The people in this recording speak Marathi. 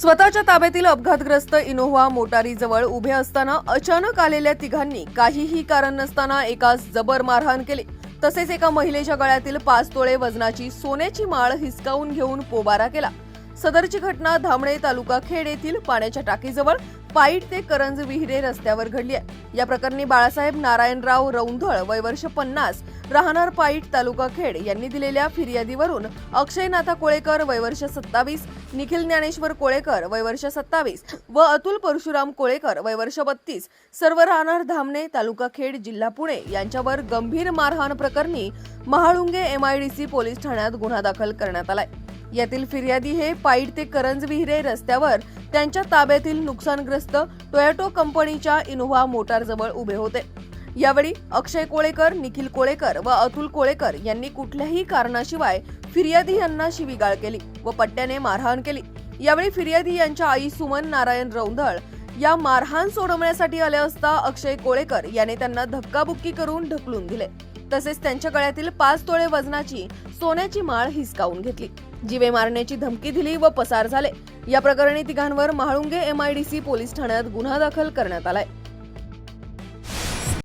स्वतःच्या ताब्यातील अपघातग्रस्त इनोव्हा मोटारीजवळ उभे असताना अचानक आलेल्या तिघांनी काहीही कारण नसताना एकास जबर मारहाण केली. तसेच एका महिलेच्या गळ्यातील पाच तोळे वजनाची सोन्याची माळ हिसकावून घेऊन पोबारा केला. सदरची घटना धामणे तालुका खेड येथील पाण्याच्या टाकीजवळ पाईट ते करंज विहिरे रस्त्यावर घडली आहे. या प्रकरणी बाळासाहेब नारायणराव रौंधळ वय वर्ष पन्नास राहणार पाईट तालुका खेड यांनी दिलेल्या फिर्यादीवरून अक्षयनाथा कोळेकर वय वर्ष सत्तावीस निखिल ज्ञानेश्वर कोळेकर वय वर्ष सत्तावीस व अतुल परशुराम कोळेकर वय वर्ष बत्तीस सर्व राहणार धामणे तालुका खेड जिल्हा पुणे यांच्यावर गंभीर मारहाण प्रकरणी महाळुंगे एमआयडीसी पोलीस ठाण्यात गुन्हा दाखल करण्यात आलाय. यातील फिर्यादी हे पाईट ते करंज विहिरे रस्त्यावर त्यांच्या ताब्यातील नुकसानग्रस्त टोयॅटो कंपनीच्या इनोव्हा मोटारजवळ उभे होते. यावेळी अक्षय कोळेकर निखिल कोळेकर व अतुल कोळेकर यांनी कुठल्याही कारणाशिवाय फिर्यादी यांना शिवीगाळ केली व पट्ट्याने मारहाण केली. यावेळी फिर्यादी यांच्या आई सुमन नारायण रौंधळ या मारहाण सोडवण्यासाठी आले असता अक्षय कोळेकर याने त्यांना धक्काबुक्की करून ढकलून दिले. तसेच त्यांच्या गळ्यातील पाच तोळे वजनाची सोन्याची माळ हिसकावून घेतली. जीवे मारण्याची धमकी दिली व पसार झाले. या प्रकरणी तिघांवर महाळुंगे एमआयडीसी पोलीस ठाण्यात गुन्हा दाखल करण्यात आलाय.